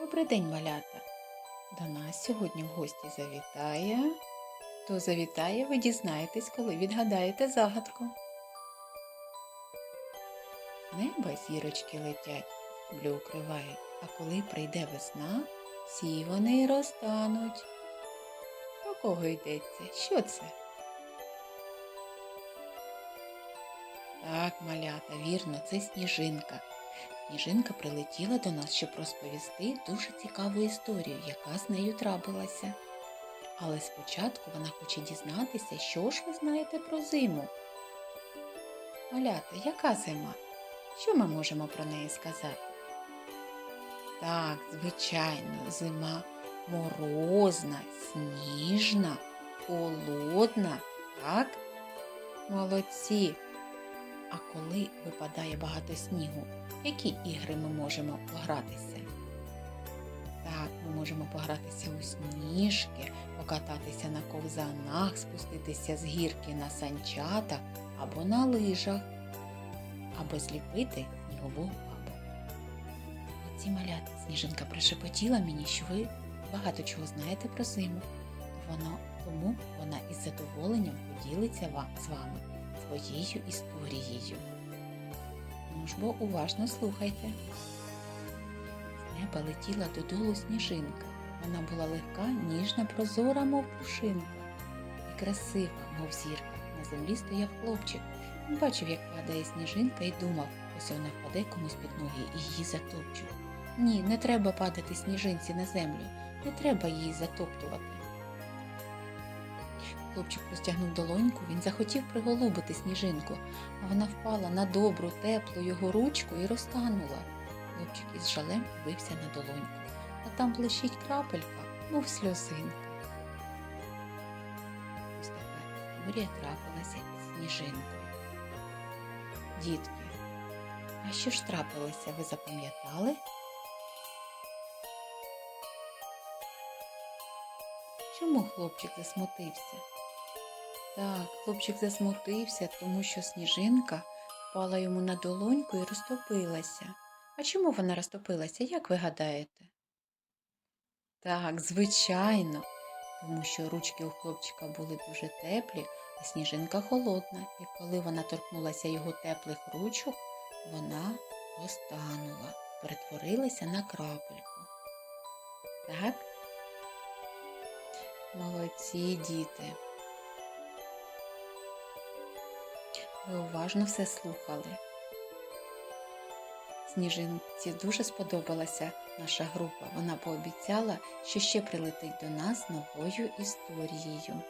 Добрий день, малята! До нас сьогодні в гості завітає. Хто завітає, ви дізнаєтесь, коли відгадаєте загадку. Неба зірочки летять, землю укривають, а коли прийде весна, всі вони розтануть. Про кого йдеться? Що це? Так, малята, вірно, це сніжинка. Сніжинка прилетіла до нас, щоб розповісти дуже цікаву історію, яка з нею трапилася. Але спочатку вона хоче дізнатися, що ж ви знаєте про зиму. Малята, яка зима? Що ми можемо про неї сказати? Так, звичайно, зима морозна, сніжна, холодна, так? Молодці. А коли випадає багато снігу, які ігри ми можемо погратися? Так, ми можемо погратися у сніжки, покататися на ковзанах, спуститися з гірки на санчатах або на лижах, або зліпити снігову бабу. Оці малята сніжинка пришепотіла мені, що ви багато чого знаєте про зиму. Воно, тому вона із задоволенням поділиться вам, з вами своєю історією. Ну ж бо уважно слухайте. З неба летіла додолу сніжинка. Вона була легка, ніжна, прозора, мов пушинка, і красива, мов зірка. На землі стояв хлопчик. Він бачив, як падає сніжинка, і думав, ось вона впаде комусь під ноги і її затопчуть. Ні, не треба падати сніжинці на землю, не треба її затоптувати. Хлопчик простягнув долоньку, він захотів приголубити сніжинку, а вона впала на добру, теплу його ручку і розтанула. Хлопчик із жалем дивився на долоньку, а там блищить крапелька, мов сльозинка. Ось така історія трапилася із сніжинкою. Дітки, а що ж трапилося, ви запам'ятали? Чому хлопчик засмутився? Так, хлопчик засмутився, тому що сніжинка впала йому на долоньку і розтопилася. А чому вона розтопилася, як ви гадаєте? Так, звичайно, тому що ручки у хлопчика були дуже теплі, а сніжинка холодна, і коли вона торкнулася його теплих ручок, вона розтанула, перетворилася на крапельку. Так? Молодці діти. Ви уважно все слухали. Сніжинці дуже сподобалася наша група. Вона пообіцяла, що ще прилетить до нас новою історією.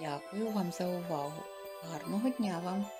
Дякую вам за увагу. Гарного дня вам!